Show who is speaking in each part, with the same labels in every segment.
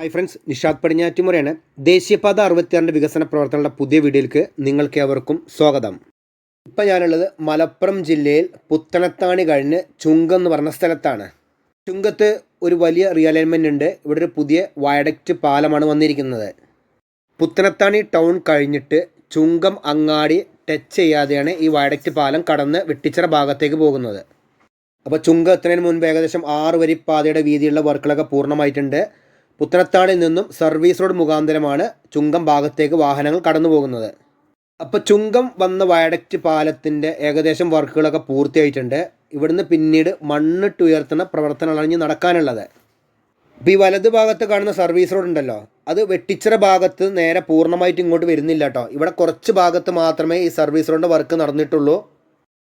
Speaker 1: Hi friends Nishad പടിഞ്ഞാറ്റുമുറയാണ് ദേശീയപാത അറുപത്തിയാറിന്റെ വികസന പ്രവർത്തനങ്ങളുടെ പുതിയ വീഡിയോയിലേക്ക് നിങ്ങൾക്ക് ഏവർക്കും സ്വാഗതം. ഇപ്പം ഞാനുള്ളത് മലപ്പുറം ജില്ലയിൽ പുത്തനത്താണി കഴിഞ്ഞ് ചുങ്കം എന്ന് പറഞ്ഞ സ്ഥലത്താണ്. ചുങ്കത്ത് ഒരു വലിയ റിയലൈൻമെന്റ് ഉണ്ട്. ഇവിടെ ഒരു പുതിയ വയഡക്റ്റ് പാലമാണ് വന്നിരിക്കുന്നത്. പുത്തനത്താണി ടൗൺ കഴിഞ്ഞിട്ട് ചുങ്കം അങ്ങാടി ടച്ച് ചെയ്യാതെയാണ് ഈ വയഡക്റ്റ് പാലം കടന്ന് വെട്ടിച്ചിറ ഭാഗത്തേക്ക് പോകുന്നത്. അപ്പോൾ ചുങ്കം എത്തുന്നതിന് മുൻപ് ഏകദേശം ആറ് വരി പാതയുടെ വീതിയുള്ള വർക്കുകളൊക്കെ പൂർണമായിട്ടുണ്ട്. പുത്തനത്താണിൽ നിന്നും സർവീസ് റോഡ് മുഖാന്തരമാണ് ചുങ്കം ഭാഗത്തേക്ക് വാഹനങ്ങൾ കടന്നു പോകുന്നത് അപ്പോൾ ചുങ്കം വന്ന വയഡക്റ്റ് പാലത്തിന്റെ ഏകദേശം വർക്കുകളൊക്കെ പൂർത്തിയായിട്ടുണ്ട്. ഇവിടുന്ന് പിന്നീട് മണ്ണിട്ട് ഉയർത്തുന്ന പ്രവർത്തനങ്ങളാണ് ഇനി നടക്കാനുള്ളത്. ഇപ്പോൾ ഈ വലത് ഭാഗത്ത് കാണുന്ന സർവീസ് റോഡ് ഉണ്ടല്ലോ അത് വെട്ടിച്ചിറ ഭാഗത്ത് നേരെ പൂർണമായിട്ട് ഇങ്ങോട്ട് വരുന്നില്ല കേട്ടോ. ഇവിടെ കുറച്ച് ഭാഗത്ത് മാത്രമേ ഈ സർവീസ് റോഡിന്റെ വർക്ക് നടന്നിട്ടുള്ളൂ.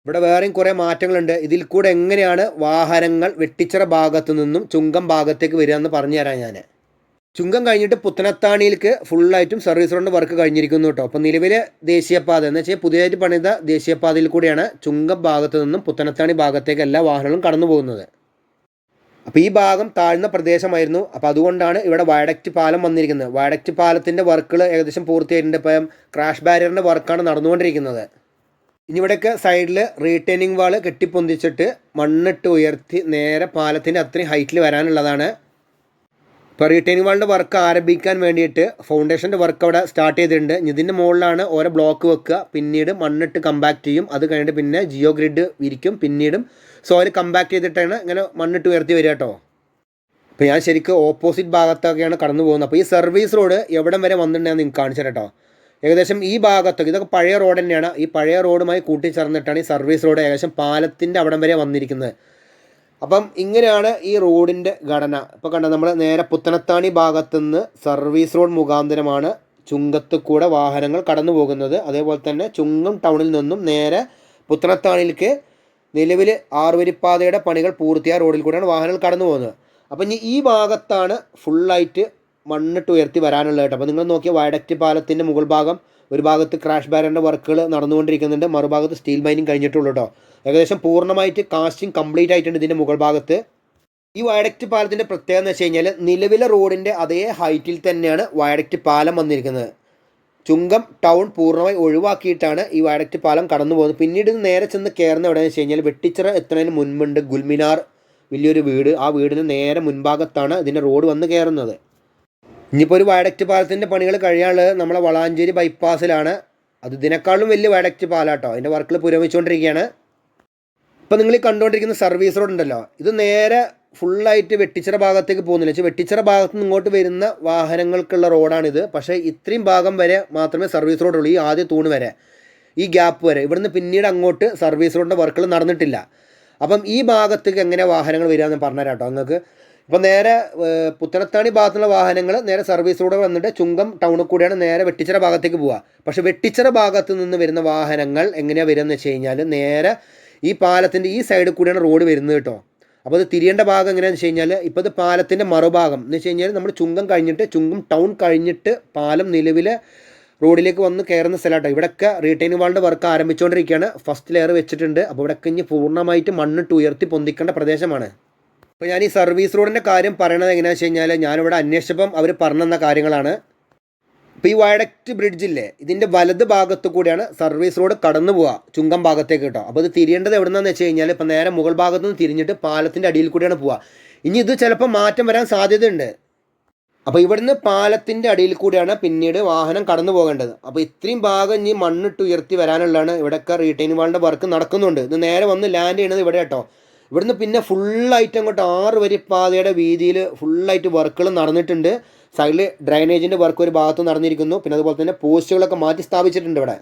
Speaker 1: ഇവിടെ വേറെയും കുറേ മാറ്റങ്ങളുണ്ട്. ഇതിൽ കൂടെ എങ്ങനെയാണ് വാഹനങ്ങൾ വെട്ടിച്ചിറ ഭാഗത്തു നിന്നും ചുങ്കം ഭാഗത്തേക്ക് വരിക എന്ന് പറഞ്ഞു തരാം ഞാൻ ചുങ്കം കഴിഞ്ഞിട്ട് പുത്തനത്താണിയിലേക്ക് ഫുള്ളായിട്ടും സർവീസ് റോഡ് വർക്ക് കഴിഞ്ഞിരിക്കുന്നു കേട്ടോ അപ്പോൾ നിലവിലെ ദേശീയപാത എന്ന് വെച്ചാൽ പുതിയതായിട്ട് പണിത ദേശീയപാതയിൽ കൂടിയാണ് ചുങ്കം ഭാഗത്തു നിന്നും പുത്തനത്താണി ഭാഗത്തേക്ക് എല്ലാ വാഹനങ്ങളും കടന്നു പോകുന്നത്. അപ്പോൾ ഈ ഭാഗം താഴ്ന്ന പ്രദേശമായിരുന്നു. അപ്പോൾ അതുകൊണ്ടാണ് ഇവിടെ വയഡക്റ്റ് പാലം വന്നിരിക്കുന്നത്. വയഡക്റ്റ് പാലത്തിന്റെ വർക്കുകൾ ഏകദേശം പൂർത്തിയായിട്ടുണ്ട്. ഇപ്പം ക്രാഷ് ബാരിയറിന്റെ വർക്കാണ് നടന്നുകൊണ്ടിരിക്കുന്നത്. ഇനി ഇവിടെയൊക്കെ സൈഡിൽ റീറ്റേണിംഗ് വാൾ കെട്ടിപ്പൊന്തിച്ചിട്ട് മണ്ണിട്ട് ഉയർത്തി നേരെ പാലത്തിന്റെ അത്രയും ഹൈറ്റിൽ വരാനുള്ളതാണ്. ഇപ്പോൾ വാളിന്റെ വർക്ക് ആരംഭിക്കാൻ വേണ്ടിയിട്ട് ഫൗണ്ടേഷന്റെ വർക്ക് അവിടെ സ്റ്റാർട്ട് ചെയ്തിട്ടുണ്ട്. ഇതിന്റെ മുകളിലാണ് ഓരോ ബ്ലോക്ക് വെക്കുക. പിന്നീട് മണ്ണിട്ട് കമ്പാക്ട് ചെയ്യും. അത് കഴിഞ്ഞിട്ട് പിന്നെ ജിയോ ഗ്രിഡ് വിരിക്കും. പിന്നീടും സോയിൽ കമ്പാക്ട് ചെയ്തിട്ടാണ് ഇങ്ങനെ മണ്ണിട്ട് ഉയർത്തി വരിക കേട്ടോ. ഇപ്പോൾ ഞാൻ ശരിക്കും ഓപ്പോസിറ്റ് ഭാഗത്തൊക്കെയാണ് കടന്നു പോകുന്നത്. അപ്പോൾ ഈ സർവീസ് റോഡ് എവിടം വരെ വന്നിട്ടുണ്ടെന്ന് നിങ്ങൾക്ക് കാണിച്ചു കേട്ടോ. ഏകദേശം ഈ ഭാഗത്തൊക്കെ ഇതൊക്കെ പഴയ റോഡ് തന്നെയാണ്. ഈ പഴയ റോഡുമായി കൂട്ടിച്ചേർന്നിട്ടാണ് ഈ സർവീസ് റോഡ് ഏകദേശം പാലത്തിന്റെ അവിടം വരെ വന്നിരിക്കുന്നത്. അപ്പം ഇങ്ങനെയാണ് ഈ റോഡിന്റെ ഘടന. ഇപ്പോൾ കണ്ട നമ്മൾ നേരെ പുത്തനത്താണി ഭാഗത്തുനിന്ന് സർവീസ് റോഡ് മുഖാന്തരമാണ് ചുങ്കത്ത് കൂടെ വാഹനങ്ങൾ കടന്നു പോകുന്നത് അതേപോലെ തന്നെ ചുങ്കം ടൗണിൽ നിന്നും നേരെ പുത്തനത്താണിയിലേക്ക് നിലവിൽ ആറുവരിപ്പാതയുടെ പണികൾ പൂർത്തിയായ റോഡിൽ കൂടെയാണ് വാഹനങ്ങൾ കടന്നു പോകുന്നത് അപ്പം ഇനി ഈ ഭാഗത്താണ് ഫുള്ളായിട്ട് മണ്ണിട്ട് ഉയർത്തി വരാനുള്ളത് കേട്ടോ. അപ്പോൾ നിങ്ങൾ നോക്കിയ വയഡക്റ്റ് പാലത്തിന്റെ മുകൾ ഭാഗം ഒരു ഭാഗത്ത് ക്രാഷ് ബാരന്റെ വർക്കുകൾ നടന്നുകൊണ്ടിരിക്കുന്നുണ്ട്. മറുഭാഗത്ത് സ്റ്റീൽ മൈനിങ് കഴിഞ്ഞിട്ടുള്ളൂ കേട്ടോ. ഏകദേശം പൂർണമായിട്ട് കാസ്റ്റിംഗ് കംപ്ലീറ്റ് ആയിട്ടുണ്ട് ഇതിന്റെ മുകൾ ഭാഗത്ത്. ഈ വയഡക്റ്റ് പാലത്തിന്റെ പ്രത്യേകത എന്ന് വെച്ച് കഴിഞ്ഞാൽ നിലവിലെ റോഡിന്റെ അതേ ഹൈറ്റിൽ തന്നെയാണ് വയഡക്റ്റ് പാലം വന്നിരിക്കുന്നത്. ചുങ്കം ടൗൺ പൂർണമായി ഒഴിവാക്കിയിട്ടാണ് ഈ വയഡക്റ്റ് പാലം കടന്നു പോകുന്നത്. പിന്നീട് നേരെ ചെന്ന് കയറുന്ന എവിടെയെന്ന് വെച്ച് കഴിഞ്ഞാൽ വെട്ടിച്ചിറ എത്തുന്നതിന് മുൻപുണ്ട് ഗുൽമിനാർ. വലിയൊരു വീട്. ആ വീടിന് നേരെ മുൻഭാഗത്താണ് ഇതിന്റെ റോഡ് വന്ന് കയറുന്നത് ഇനിയിപ്പോൾ ഒരു വയഡക്റ്റ് പാലത്തിന്റെ പണികൾ കഴിയാനുള്ളത് നമ്മളെ വളാഞ്ചേരി ബൈപ്പാസിലാണ്. അത് ഇതിനേക്കാളും വലിയ വയഡക്റ്റ് പാലാട്ടോ. അതിന്റെ വർക്കിൽ പുരോഗമിച്ചുകൊണ്ടിരിക്കുകയാണ്. ഇപ്പം നിങ്ങൾ കണ്ടുകൊണ്ടിരിക്കുന്ന സർവീസ് റോഡ് ഉണ്ടല്ലോ. ഇത് നേരെ ഫുള്ളായിട്ട് വെട്ടിച്ചിറ ഭാഗത്തേക്ക് പോകുന്നില്ല. വെച്ചാൽ വെട്ടിച്ചിറ ഭാഗത്ത് നിന്ന് ഇങ്ങോട്ട് വരുന്ന വാഹനങ്ങൾക്കുള്ള റോഡാണിത്. പക്ഷേ ഇത്രയും ഭാഗം വരെ മാത്രമേ സർവീസ് റോഡുള്ളൂ ഈ ആദ്യ തൂണ് വരെ. ഈ ഗ്യാപ്പ് വരെ. ഇവിടുന്ന് പിന്നീട് അങ്ങോട്ട് സർവീസ് റോഡിന്റെ വർക്കുകൾ നടന്നിട്ടില്ല. അപ്പം ഈ ഭാഗത്തേക്ക് എങ്ങനെ വാഹനങ്ങൾ വരിക എന്ന് പറഞ്ഞുതരാം കേട്ടോ നിങ്ങൾക്ക് ഇപ്പം നേരെ പുത്തനത്താണി ഭാഗത്തുള്ള വാഹനങ്ങൾ നേരെ സർവീസിലൂടെ വന്നിട്ട് ചുങ്കം ടൗണിൽ കൂടിയാണ് നേരെ വെട്ടിച്ചിറ ഭാഗത്തേക്ക് പോവുക പക്ഷേ വെട്ടിച്ചിറ ഭാഗത്ത് നിന്ന് വരുന്ന വാഹനങ്ങൾ എങ്ങനെയാണ് വരിക എന്ന് വെച്ച് കഴിഞ്ഞാൽ നേരെ ഈ പാലത്തിന്റെ ഈ സൈഡിൽ കൂടിയാണ് റോഡ് വരുന്നത് കേട്ടോ. അപ്പോൾ അത് തിരിയേണ്ട ഭാഗം എങ്ങനെയാണെന്ന് വെച്ച് കഴിഞ്ഞാൽ ഇപ്പോൾ ഇത് പാലത്തിന്റെ മറുഭാഗം. എന്ന് വെച്ച് കഴിഞ്ഞാൽ നമ്മൾ ചുങ്കം കഴിഞ്ഞിട്ട് ചുങ്കം ടൗൺ കഴിഞ്ഞിട്ട് പാലം നിലവിലെ റോഡിലേക്ക് വന്ന് കയറുന്ന സ്ഥലമാട്ടോ. ഇവിടെയൊക്കെ റീറ്റൈനിങ് വാളിന്റെ വർക്ക് ആരംഭിച്ചുകൊണ്ടിരിക്കുകയാണ് ഫസ്റ്റ് ലെയർ വെച്ചിട്ടുണ്ട്. അപ്പോൾ ഇവിടെയൊക്കെ ഇനി പൂർണമായിട്ട് മണ്ണിട്ട് ഉയർത്തി പൊന്തിക്കേണ്ട പ്രദേശമാണ്. അപ്പോൾ ഞാൻ ഈ സർവീസ് റോഡിന്റെ കാര്യം പറയണത് എങ്ങനെയാണെന്ന് വെച്ച് കഴിഞ്ഞാൽ ഞാനിവിടെ അന്വേഷിച്ചപ്പം അവർ പറഞ്ഞെന്ന കാര്യങ്ങളാണ്. ഇപ്പോൾ ഈ വയഡക്റ്റ് ബ്രിഡ്ജില്ലേ ഇതിന്റെ വലത് ഭാഗത്ത് കൂടിയാണ് സർവീസ് റോഡ് കടന്നു പോവുക ചുങ്കം ഭാഗത്തേക്ക് കേട്ടോ. അപ്പോൾ ഇത് തിരിയേണ്ടത് എവിടെന്നാന്ന് വെച്ച് കഴിഞ്ഞാൽ ഇപ്പോൾ നേരെ മുകൾ ഭാഗത്ത് നിന്ന് തിരിഞ്ഞിട്ട് പാലത്തിന്റെ അടിയിൽ കൂടിയാണ് പോവുക. ഇനി ഇത് ചിലപ്പോൾ മാറ്റം വരാൻ സാധ്യതയുണ്ട്. അപ്പോൾ ഇവിടുന്ന് പാലത്തിന്റെ അടിയിൽ കൂടിയാണ് പിന്നീട് വാഹനം കടന്നു പോകേണ്ടത്. അപ്പോൾ ഇത്രയും ഭാഗം ഇനി മണ്ണിട്ട് ഉയർത്തി വരാനുള്ളതാണ് ഇവിടെയൊക്കെ റീറ്റെയിൻ വാളിന്റെ വർക്ക് നടക്കുന്നുണ്ട്. ഇത് നേരെ വന്ന് ലാൻഡ് ചെയ്യണത് ഇവിടെ കേട്ടോ. ഇവിടുന്ന് പിന്നെ ഫുള്ളായിട്ട് അങ്ങോട്ട് ആറ് വരി പാതയുടെ വീതിയിൽ ഫുള്ളായിട്ട് വർക്കുകൾ നടന്നിട്ടുണ്ട്. സൈഡിൽ ഡ്രൈനേജിന്റെ വർക്ക് ഒരു ഭാഗത്ത് നടന്നിരിക്കുന്നു. പിന്നെ അതുപോലെ തന്നെ പോസ്റ്റുകളൊക്കെ മാറ്റി സ്ഥാപിച്ചിട്ടുണ്ട് ഇവിടെ.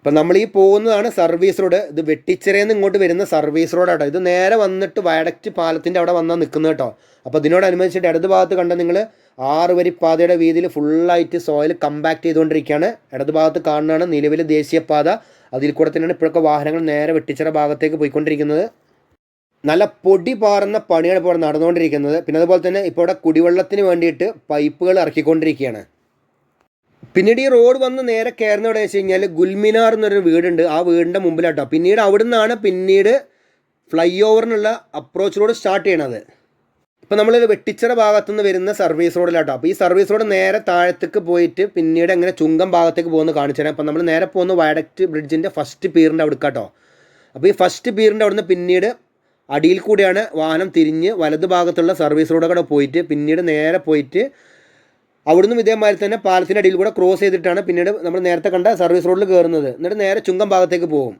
Speaker 1: ഇപ്പം നമ്മൾ ഈ പോകുന്നതാണ് സർവീസ് റോഡ് ഇത് വെട്ടിച്ചിറയിൽ ഇങ്ങോട്ട് വരുന്ന സർവീസ് റോഡാട്ടോ ഇത് നേരെ വന്നിട്ട് വയഡക്റ്റ് പാലത്തിന്റെ അവിടെ വന്നാൽ നിൽക്കുന്നത് കേട്ടോ. അപ്പോൾ ഇതിനോടനുബന്ധിച്ചിട്ട് ഇടത് ഭാഗത്ത് കണ്ട നിങ്ങൾ ആറ് വരി പാതയുടെ വീതിയിൽ ഫുള്ളായിട്ട് സോയിൽ കമ്പാക്ട് ചെയ്തുകൊണ്ടിരിക്കുകയാണ്. ഇടത് ഭാഗത്ത് കാണുന്നതാണ് നിലവിലെ ദേശീയപാത. അതിൽ കൂടെ തന്നെയാണ് ഇപ്പോഴൊക്കെ വാഹനങ്ങൾ നേരെ വെട്ടിച്ചിറ ഭാഗത്തേക്ക് പോയിക്കൊണ്ടിരിക്കുന്നത്. നല്ല പൊടി പാറുന്ന പണിയാണ് ഇപ്പോൾ നടന്നുകൊണ്ടിരിക്കുന്നത്. പിന്നെ അതുപോലെ തന്നെ ഇപ്പോൾ ഇവിടെ കുടിവെള്ളത്തിന് വേണ്ടിയിട്ട് പൈപ്പുകൾ ഇറക്കിക്കൊണ്ടിരിക്കുകയാണ്. പിന്നീട് ഈ റോഡ് വന്ന് നേരെ കയറുന്ന എവിടെ വെച്ച് കഴിഞ്ഞാൽ ഗുൽമിനാർ എന്നൊരു വീടുണ്ട്. ആ വീടിന്റെ മുമ്പിലാട്ടോ. പിന്നീട് അവിടെ നിന്നാണ് പിന്നീട് ഫ്ലൈ ഓവറിനുള്ള അപ്രോച്ച് റോഡ് സ്റ്റാർട്ട് ചെയ്യണത്. ഇപ്പോൾ നമ്മൾ വെട്ടിച്ചിറ ഭാഗത്തു നിന്ന് വരുന്ന സർവീസ് റോഡിലാട്ടോ അപ്പോൾ ഈ സർവീസ് റോഡ് നേരെ താഴത്തേക്ക് പോയിട്ട് പിന്നീട് അങ്ങനെ ചുങ്കം ഭാഗത്തേക്ക് പോകുന്ന കാണിച്ചു തരാം. അപ്പോൾ നമ്മൾ നേരെ പോകുന്ന വയഡക്റ്റ് ബ്രിഡ്ജിന്റെ ഫസ്റ്റ് പീറിന്റെ അവിടെ കേട്ടോ അപ്പോൾ ഈ ഫസ്റ്റ് പീറിന്റെ അവിടുന്ന് പിന്നീട് അടിയിൽ കൂടിയാണ് വാഹനം തിരിഞ്ഞ് വലത് ഭാഗത്തുള്ള സർവീസ് റോഡ് കൂടെ പോയിട്ട് പിന്നീട് നേരെ പോയിട്ട് അവിടുന്ന് ഇതേമാതിരി തന്നെ പാലത്തിന്റെ അടിയിൽ കൂടെ ക്രോസ് ചെയ്തിട്ടാണ് പിന്നീട് നമ്മൾ നേരത്തെ കണ്ട സർവീസ് റോഡിൽ കയറുന്നത്. എന്നിട്ട് നേരെ ചുങ്കം ഭാഗത്തേക്ക് പോകും.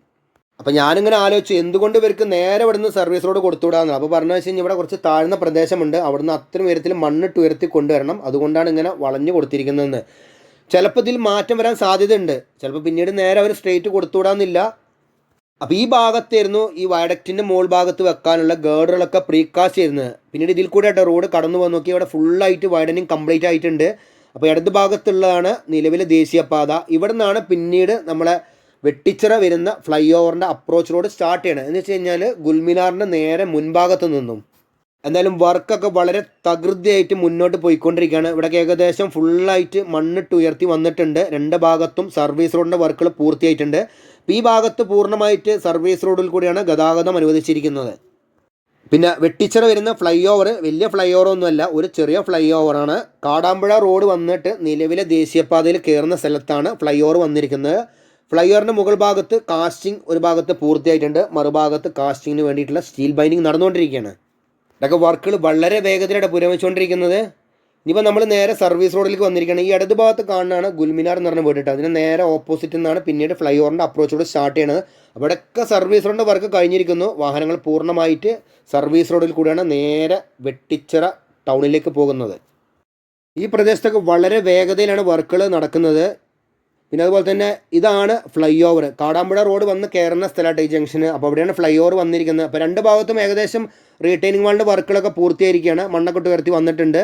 Speaker 1: അപ്പോൾ ഞാനിങ്ങനെ ആലോചിച്ചു എന്തുകൊണ്ട് ഇവർക്ക് നേരെ ഇവിടുന്ന് സർവീസ് റോഡ് കൊടുത്തുവിടാന്ന്. അപ്പോൾ പറഞ്ഞു വെച്ച് കഴിഞ്ഞാൽ ഇവിടെ കുറച്ച് താഴ്ന്ന പ്രദേശമുണ്ട്. അവിടുന്ന് അത്രയും ഉയരത്തിൽ മണ്ണിട്ട് ഉയർത്തി കൊണ്ടുവരണം. അതുകൊണ്ടാണ് ഇങ്ങനെ വളഞ്ഞു കൊടുത്തിരിക്കുന്നതെന്ന്. ചിലപ്പോൾ ഇതിൽ മാറ്റം വരാൻ സാധ്യതയുണ്ട്. ചിലപ്പോൾ പിന്നീട് നേരെ അവർ സ്ട്രെയിറ്റ് കൊടുത്തുവിടാന്നില്ല. അപ്പോൾ ഈ ഭാഗത്തായിരുന്നു ഈ വയഡക്റ്റിന്റെ മോൾ ഭാഗത്ത് വെക്കാനുള്ള ഗേർഡുകളൊക്കെ പ്രീകാസ്റ്റ് ചെയ്യുന്നത് പിന്നീട് ഇതിൽ കൂടെ ആയിട്ട് റോഡ് കടന്നു പോകാൻ നോക്കി ഇവിടെ ഫുള്ളായിട്ട് വൈഡനിങ് കംപ്ലീറ്റ് ആയിട്ടുണ്ട്. അപ്പോൾ ഇടത് ഭാഗത്തുള്ളതാണ് നിലവിലെ ദേശീയപാത. ഇവിടെ നിന്നാണ് പിന്നീട് നമ്മളെ വെട്ടിച്ചിറ വരുന്ന ഫ്ലൈ ഓവറിന്റെ അപ്രോച്ച് റോഡ് സ്റ്റാർട്ട് ചെയ്യണം എന്ന് വെച്ച് കഴിഞ്ഞാൽ ഗുൽമിനാറിന്റെ നേരെ മുൻഭാഗത്ത് നിന്നും. എന്തായാലും വർക്കൊക്കെ വളരെ തകൃതിയായിട്ട് മുന്നോട്ട് പോയിക്കൊണ്ടിരിക്കുകയാണ്. ഇവിടെ ഏകദേശം ഫുള്ളായിട്ട് മണ്ണിട്ട് ഉയർത്തി വന്നിട്ടുണ്ട്. രണ്ട് ഭാഗത്തും സർവീസ് റോഡിന്റെ വർക്കുകൾ പൂർത്തിയായിട്ടുണ്ട്. അപ്പോൾ ഈ ഭാഗത്ത് പൂർണമായിട്ട് സർവീസ് റോഡിൽ കൂടിയാണ് ഗതാഗതം അനുവദിച്ചിരിക്കുന്നത്. പിന്നെ വെട്ടിച്ചിറ വരുന്ന ഫ്ലൈ ഓവർ വലിയ ഫ്ലൈ ഓവർ ഒന്നുമല്ല ഒരു ചെറിയ ഫ്ലൈ ഓവറാണ് കാടാമ്പുഴ റോഡ് വന്നിട്ട് നിലവിലെ ദേശീയപാതയിൽ കയറുന്ന സ്ഥലത്താണ് ഫ്ലൈ ഓവർ വന്നിരിക്കുന്നത്. ഫ്ലൈ ഓവറിന്റെ മുകൾ ഭാഗത്ത് കാസ്റ്റിംഗ് ഒരു ഭാഗത്ത് പൂർത്തിയായിട്ടുണ്ട് മറുഭാഗത്ത് കാസ്റ്റിങ്ങിന് വേണ്ടിയിട്ടുള്ള സ്റ്റീൽ ബൈൻഡിങ് നടന്നുകൊണ്ടിരിക്കുകയാണ്. ഇതൊക്കെ വർക്കുകൾ വളരെ വേഗത്തിലാണ് പുരോഗമിച്ചുകൊണ്ടിരിക്കുന്നത്. ഇനിയിപ്പോൾ നമ്മൾ നേരെ സർവീസ് റോഡിലേക്ക് വന്നിരിക്കുകയാണ്. ഈ ഇടത് ഭാഗത്ത് കാണുന്നതാണ് ഗുൽമിനാർ എന്ന് പറഞ്ഞ വീട്ടിട്ട് അതിന് നേരെ ഓപ്പോസിറ്റ് നിന്നാണ് പിന്നീട് ഫ്ലൈ ഓവറിന്റെ അപ്രോച്ചോട് സ്റ്റാർട്ട് ചെയ്യണത്. അവിടെയൊക്കെ സർവീസ് റോഡിന്റെ വർക്ക് കഴിഞ്ഞിരിക്കുന്നു. വാഹനങ്ങൾ പൂർണമായിട്ട് സർവീസ് റോഡിൽ കൂടിയാണ് നേരെ വെട്ടിച്ചിറ ടൗണിലേക്ക് പോകുന്നത്. ഈ പ്രദേശത്തൊക്കെ വളരെ വേഗതയിലാണ് വർക്കുകൾ നടക്കുന്നത്. പിന്നെ അതുപോലെ തന്നെ ഇതാണ് ഫ്ലൈ ഓവർ കാടാമ്പുഴ റോഡ് വന്ന് കയറുന്ന സ്ഥലമായിട്ട് ഈ ജംഗ്ഷന് അപ്പോൾ അവിടെയാണ് ഫ്ലൈ ഓവർ വന്നിരിക്കുന്നത്. അപ്പോൾ രണ്ട് ഭാഗത്തും ഏകദേശം റീറ്റെയിനിങ് വാളിന്റെ വർക്കുകളൊക്കെ പൂർത്തിയായിരിക്കുകയാണ്. മണ്ണൊക്കെ ഉയർത്തി വന്നിട്ടുണ്ട്.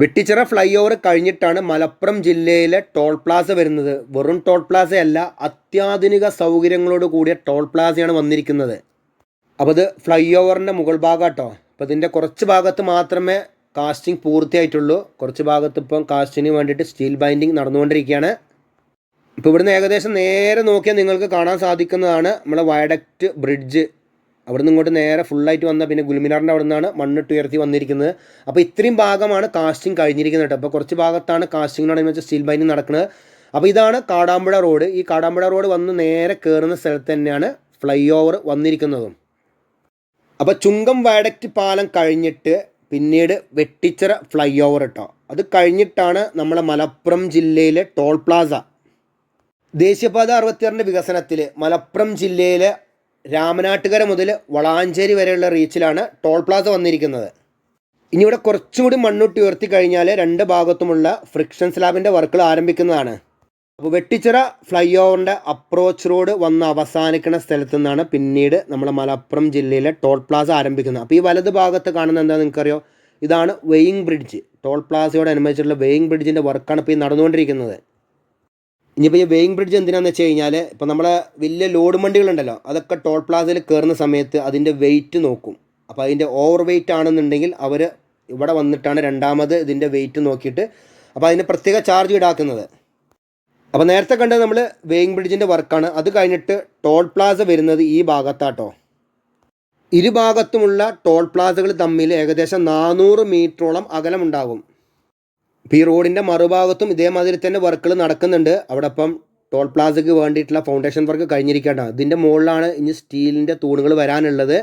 Speaker 1: വെട്ടിച്ചിറ ഫ്ലൈ ഓവർ കഴിഞ്ഞിട്ടാണ് മലപ്പുറം ജില്ലയിലെ ടോൾ പ്ലാസ വരുന്നത്. വെറും ടോൾ പ്ലാസ അല്ല അത്യാധുനിക സൗകര്യങ്ങളോട് കൂടിയ ടോൾ പ്ലാസയാണ് വന്നിരിക്കുന്നത്. അപ്പോൾ ഇത് ഫ്ലൈ ഓവറിന്റെ മുകൾ ഭാഗമാട്ടോ അപ്പോൾ ഇതിന്റെ കുറച്ച് ഭാഗത്ത് മാത്രമേ കാസ്റ്റിംഗ് പൂർത്തിയായിട്ടുള്ളൂ. കുറച്ച് ഭാഗത്ത് ഇപ്പം കാസ്റ്റിന് വേണ്ടിയിട്ട് സ്റ്റീൽ ബൈൻഡിങ് നടന്നുകൊണ്ടിരിക്കുകയാണ്. ഇപ്പോൾ ഇവിടുന്ന് ഏകദേശം നേരെ നോക്കിയാൽ നിങ്ങൾക്ക് കാണാൻ സാധിക്കുന്നതാണ് നമ്മളെ വയഡക്റ്റ് ബ്രിഡ്ജ്. അവിടുന്ന് ഇങ്ങോട്ട് നേരെ ഫുള്ളായിട്ട് വന്ന പിന്നെ ഗുൽമിനാറിന്റെ അവിടെ നിന്നാണ് മണ്ണിട്ട് ഉയർത്തി വന്നിരിക്കുന്നത്. അപ്പോൾ ഇത്രയും ഭാഗമാണ് കാസ്റ്റിംഗ് കഴിഞ്ഞിരിക്കുന്നത് കേട്ടോ. അപ്പോൾ കുറച്ച് ഭാഗത്താണ് കാസ്റ്റിങ്ങിനോടനുബന്ധിച്ച് സ്റ്റീൽ ബൈനിങ് നടക്കുന്നത്. അപ്പോൾ ഇതാണ് കാടാമ്പുഴ റോഡ് ഈ കാടാമ്പുഴ റോഡ് വന്ന് നേരെ കയറുന്ന സ്ഥലത്ത് തന്നെയാണ് ഫ്ലൈ ഓവർ വന്നിരിക്കുന്നതും. അപ്പോൾ ചുങ്കം വാഡക്റ്റ് പാലം കഴിഞ്ഞിട്ട് പിന്നീട് വെട്ടിച്ചിറ ഫ്ലൈ ഓവർ കേട്ടോ. അത് കഴിഞ്ഞിട്ടാണ് നമ്മളെ മലപ്പുറം ജില്ലയിലെ ടോൾ പ്ലാസ. ദേശീയപാത അറുപത്തിയാറിന്റെ വികസനത്തിൽ മലപ്പുറം ജില്ലയിലെ രാമനാട്ടുകര മുതൽ വളാഞ്ചേരി വരെയുള്ള റീച്ചിലാണ് ടോൾ പ്ലാസ വന്നിരിക്കുന്നത്. ഇനി ഇവിടെ കുറച്ചും കൂടി മണ്ണുട്ടി ഉയർത്തി കഴിഞ്ഞാൽ രണ്ട് ഭാഗത്തുമുള്ള ഫ്രിക്ഷൻ സ്ലാബിന്റെ വർക്കുകൾ ആരംഭിക്കുന്നതാണ്. അപ്പോൾ വെട്ടിച്ചിറ ഫ്ലൈ ഓവറിന്റെ അപ്രോച്ച് റോഡ് വന്ന് അവസാനിക്കുന്ന സ്ഥലത്തു നിന്നാണ് പിന്നീട് നമ്മുടെ മലപ്പുറം ജില്ലയിലെ ടോൾ പ്ലാസ ആരംഭിക്കുന്നത്. അപ്പോൾ ഈ വലത് ഭാഗത്ത് കാണുന്ന എന്താ നിങ്ങൾക്കറിയോ? ഇതാണ് വെയിങ് ബ്രിഡ്ജ്. ടോൾ പ്ലാസയോട് അനുബന്ധിച്ചുള്ള വെയിങ് ബ്രിഡ്ജിന്റെ വർക്കാണ് ഇപ്പോൾ ഈ നടന്നുകൊണ്ടിരിക്കുന്നത്. ഇനിയിപ്പോൾ ഈ വെയിങ് ബ്രിഡ്ജ് എന്തിനാണെന്ന് വെച്ച് കഴിഞ്ഞാൽ ഇപ്പോൾ നമ്മളെ വലിയ ലോഡ് വണ്ടികളുണ്ടല്ലോ അതൊക്കെ ടോൾ പ്ലാസയിൽ കയറുന്ന സമയത്ത് അതിന്റെ വെയിറ്റ് നോക്കും. അപ്പോൾ അതിന്റെ ഓവർ വെയിറ്റ് ആണെന്നുണ്ടെങ്കിൽ അവർ ഇവിടെ വന്നിട്ടാണ് രണ്ടാമത് ഇതിന്റെ വെയിറ്റ് നോക്കിയിട്ട് അപ്പോൾ അതിന് പ്രത്യേക ചാർജ് ഈടാക്കുന്നത്. അപ്പോൾ നേരത്തെ കണ്ടത് നമ്മൾ വെയിങ് ബ്രിഡ്ജിന്റെ വർക്കാണ് അത് കഴിഞ്ഞിട്ട് ടോൾ പ്ലാസ വരുന്നത് ഈ ഭാഗത്താട്ടോ. ഇരുഭാഗത്തുമുള്ള ടോൾ പ്ലാസകൾ തമ്മിൽ ഏകദേശം നാനൂറ് മീറ്ററോളം അകലമുണ്ടാകും ഇപ്പോൾ ഈ റോഡിന്റെ മറുഭാഗത്തും ഇതേമാതിരി തന്നെ വർക്കുകൾ നടക്കുന്നുണ്ട്. അവിടെ ഇപ്പം ടോൾ പ്ലാസയ്ക്ക് വേണ്ടിയിട്ടുള്ള ഫൗണ്ടേഷൻ വർക്ക് കഴിഞ്ഞിരിക്കേണ്ട ഇതിന്റെ മുകളിലാണ് ഇനി സ്റ്റീലിന്റെ തൂണുകൾ വരാനുള്ളത്.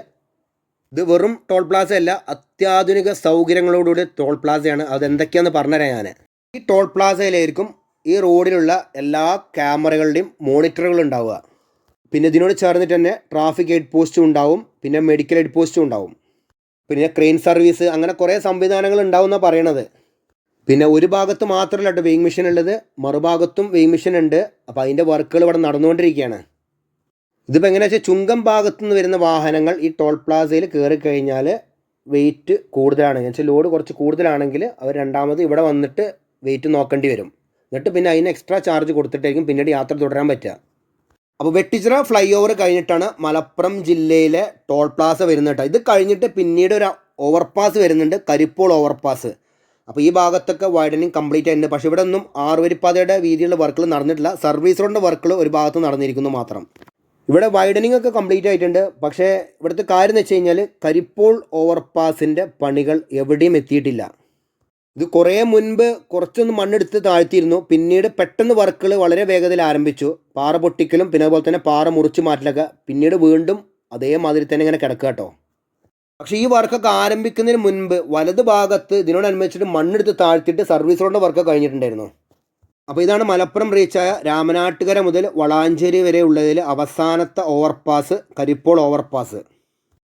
Speaker 1: ഇത് വെറും ടോൾ പ്ലാസ അല്ല അത്യാധുനിക സൗകര്യങ്ങളോടുകൂടി ടോൾ പ്ലാസയാണ്. അതെന്തൊക്കെയാണെന്ന് പറഞ്ഞുതരാം ഞാൻ ഈ ടോൾ പ്ലാസയിലായിരിക്കും ഈ റോഡിലുള്ള എല്ലാ ക്യാമറകളുടെയും മോണിറ്ററുകൾ ഉണ്ടാവുക. പിന്നെ ഇതിനോട് ചേർന്നിട്ട് തന്നെ ട്രാഫിക് എയ്ഡ് പോസ്റ്റും ഉണ്ടാവും പിന്നെ മെഡിക്കൽ എയ്ഡ് പോസ്റ്റും ഉണ്ടാവും. പിന്നെ ക്രെയിൻ സർവീസ് അങ്ങനെ കുറേ സംവിധാനങ്ങൾ ഉണ്ടാവും എന്നാണ് പറയണത്. പിന്നെ ഒരു ഭാഗത്ത് മാത്രമല്ല കേട്ടോ വെയിങ് മെഷീൻ ഉള്ളത് മറുഭാഗത്തും വെയിങ് മെഷീൻ ഉണ്ട്. അപ്പോൾ അതിന്റെ വർക്കുകൾ ഇവിടെ നടന്നുകൊണ്ടിരിക്കുകയാണ്. ഇതിപ്പോൾ എങ്ങനെയാ വെച്ചാൽ ചുങ്കം ഭാഗത്തു നിന്ന് വരുന്ന വാഹനങ്ങൾ ഈ ടോൾ പ്ലാസയിൽ കയറി കഴിഞ്ഞാൽ വെയിറ്റ് കൂടുതലാണ്. എന്ന് വെച്ചാൽ ലോഡ് കുറച്ച് കൂടുതലാണെങ്കിൽ അവർ രണ്ടാമത് ഇവിടെ വന്നിട്ട് വെയിറ്റ് നോക്കേണ്ടി വരും. എന്നിട്ട് പിന്നെ അതിന് എക്സ്ട്രാ ചാർജ് കൊടുത്തിട്ടായിരിക്കും പിന്നീട് യാത്ര തുടരാൻ പറ്റുക. അപ്പോൾ വെട്ടിച്ചിറ ഫ്ലൈ ഓവർ കഴിഞ്ഞിട്ടാണ് മലപ്പുറം ജില്ലയിലെ ടോൾ പ്ലാസ വരുന്നത് കേട്ടോ. ഇത് കഴിഞ്ഞിട്ട് പിന്നീട് ഒരു ഓവർപാസ് വരുന്നുണ്ട്. കരിപ്പോൾ ഓവർപാസ് അപ്പോൾ ഈ ഭാഗത്തൊക്കെ വൈഡനിങ് കംപ്ലീറ്റ് ആയിട്ടുണ്ട്. പക്ഷേ ഇവിടെ ഒന്നും ആറുവരിപ്പാതയുടെ വീതിയുള്ള വർക്കുകൾ നടന്നിട്ടില്ല. സർവീസ് റോഡിന്റെ വർക്കുകൾ ഒരു ഭാഗത്ത് നടന്നിരിക്കുന്നു മാത്രം. ഇവിടെ വൈഡനിങ് ഒക്കെ കംപ്ലീറ്റ് ആയിട്ടുണ്ട്. പക്ഷേ ഇവിടുത്തെ കാര്യം എന്ന് വെച്ച് കഴിഞ്ഞാൽ കരിപ്പോൾ ഓവർപാസിന്റെ പണികൾ എവിടെയും എത്തിയിട്ടില്ല. ഇത് കുറേ മുൻപ് കുറച്ചൊന്ന് മണ്ണെടുത്ത് താഴ്ത്തിയിരുന്നു. പിന്നീട് പെട്ടെന്ന് വർക്കുകൾ വളരെ വേഗത്തിൽ ആരംഭിച്ചു. പാറ പൊട്ടിക്കലും പിന്നെ അതുപോലെ തന്നെ പാറ മുറിച്ച് മാറ്റലൊക്കെ പിന്നീട് വീണ്ടും അതേമാതിരി തന്നെ ഇങ്ങനെ കിടക്കുക കേട്ടോ. പക്ഷേ ഈ വർക്കൊക്കെ ആരംഭിക്കുന്നതിന് മുൻപ് വലത് ഭാഗത്ത് ഇതിനോടനുബന്ധിച്ചിട്ട് മണ്ണെടുത്ത് താഴ്ത്തിയിട്ട് സർവീസ് റോഡിന്റെ വർക്ക് കഴിഞ്ഞിട്ടുണ്ടായിരുന്നു. അപ്പോൾ ഇതാണ് മലപ്പുറം റീച്ചായ രാമനാട്ടുകര മുതൽ വളാഞ്ചേരി വരെ ഉള്ളതിൽ അവസാനത്തെ ഓവർപാസ് കരിപ്പോൾ ഓവർപാസ്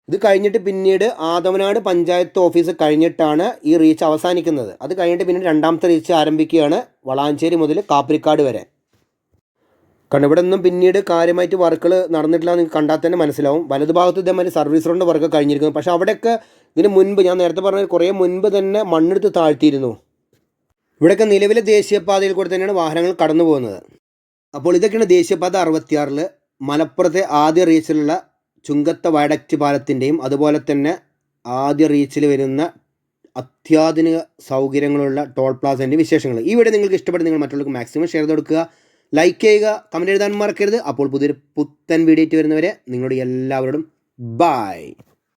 Speaker 1: ഇത് കഴിഞ്ഞിട്ട് പിന്നീട് ആദവനാട് പഞ്ചായത്ത് ഓഫീസ് കഴിഞ്ഞിട്ടാണ് ഈ റീച്ച് അവസാനിക്കുന്നത്. അത് കഴിഞ്ഞിട്ട് പിന്നീട് രണ്ടാമത്തെ റീച്ച് ആരംഭിക്കുകയാണ് വളാഞ്ചേരി മുതൽ കാപ്പിരിക്കാട് വരെ. കാരണം ഇവിടെ ഒന്നും പിന്നീട് കാര്യമായിട്ട് വർക്കുകൾ നടന്നിട്ടില്ല നിങ്ങൾക്ക് കണ്ടാൽ തന്നെ മനസ്സിലാവും. വലതു ഭാഗത്ത് ഇതേമാതിരി സർവീസ് റോഡിന്റെ വർക്ക് കഴിഞ്ഞിരിക്കുന്നു. പക്ഷേ അവിടെയൊക്കെ ഇതിന് മുൻപ് ഞാൻ നേരത്തെ പറഞ്ഞ കുറേ മുൻപ് തന്നെ മണ്ണെടുത്ത് താഴ്ത്തിയിരുന്നു. ഇവിടെയൊക്കെ നിലവിലെ ദേശീയപാതയിൽ കൂടെ തന്നെയാണ് വാഹനങ്ങൾ കടന്നു പോകുന്നത്. അപ്പോൾ ഇതൊക്കെയാണ് ദേശീയപാത അറുപത്തിയാറിൽ മലപ്പുറത്തെ ആദ്യ റീച്ചിലുള്ള ചുങ്കത്ത വയഡക്റ്റ് പാലത്തിന്റെയും അതുപോലെ തന്നെ ആദ്യ റീച്ചിൽ വരുന്ന അത്യാധുനിക സൗകര്യങ്ങളുള്ള ടോൾ പ്ലാസേന്റെ വിശേഷങ്ങൾ. ഈ വീഡിയോ നിങ്ങൾക്ക് ഇഷ്ടപ്പെട്ട് നിങ്ങൾ മറ്റുള്ളവർക്ക് മാക്സിമം ഷെയർ ചെയ്ത് കൊടുക്കുക. ലൈക്ക് ചെയ്യുക കമന്റ് എഴുതാൻ മറക്കരുത്. അപ്പോൾ പുതിയൊരു പുത്തൻ വീഡിയോ വരുന്നവരെ നിങ്ങളുടെ എല്ലാവരോടും ബായ്